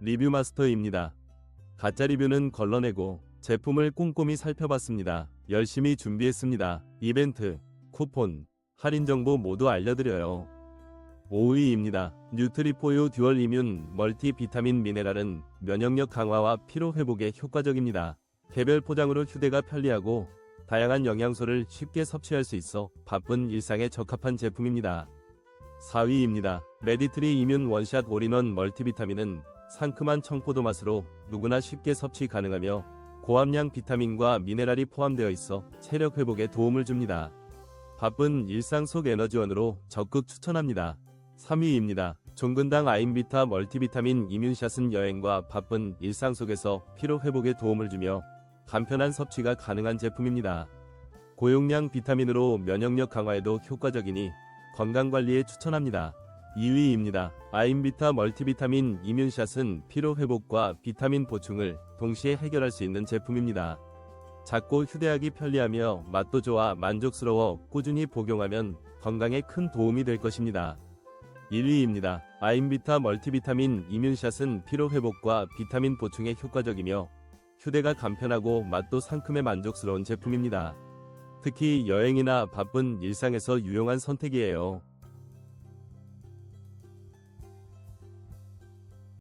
리뷰 마스터입니다. 가짜 리뷰는 걸러내고 제품을 꼼꼼히 살펴봤습니다. 열심히 준비했습니다. 이벤트, 쿠폰, 할인 정보 모두 알려드려요. 5위입니다. 뉴트리포유 듀얼 이뮨 멀티 비타민 미네랄은 면역력 강화와 피로 회복에 효과적입니다. 개별 포장으로 휴대가 편리하고 다양한 영양소를 쉽게 섭취할 수 있어 바쁜 일상에 적합한 제품입니다. 4위입니다. 메디트리 이뮨 원샷 올인원 멀티비타민은 상큼한 청포도 맛으로 누구나 쉽게 섭취 가능하며 고함량 비타민과 미네랄이 포함되어 있어 체력 회복에 도움을 줍니다. 바쁜 일상 속 에너지원으로 적극 추천합니다. 3위입니다. 종근당 아임비타 멀티비타민 이뮨샷은 여행과 바쁜 일상 속에서 피로 회복에 도움을 주며 간편한 섭취가 가능한 제품입니다. 고용량 비타민으로 면역력 강화에도 효과적이니 건강관리에 추천합니다. 2위입니다. 아임비타 멀티비타민 이뮨샷은 피로 회복과 비타민 보충을 동시에 해결할 수 있는 제품입니다. 작고 휴대하기 편리하며 맛도 좋아 만족스러워 꾸준히 복용하면 건강에 큰 도움이 될 것입니다. 1위입니다. 아임비타 멀티비타민 이뮨샷은 피로 회복과 비타민 보충에 효과적이며 휴대가 간편하고 맛도 상큼해 만족스러운 제품입니다. 특히 여행이나 바쁜 일상에서 유용한 선택이에요.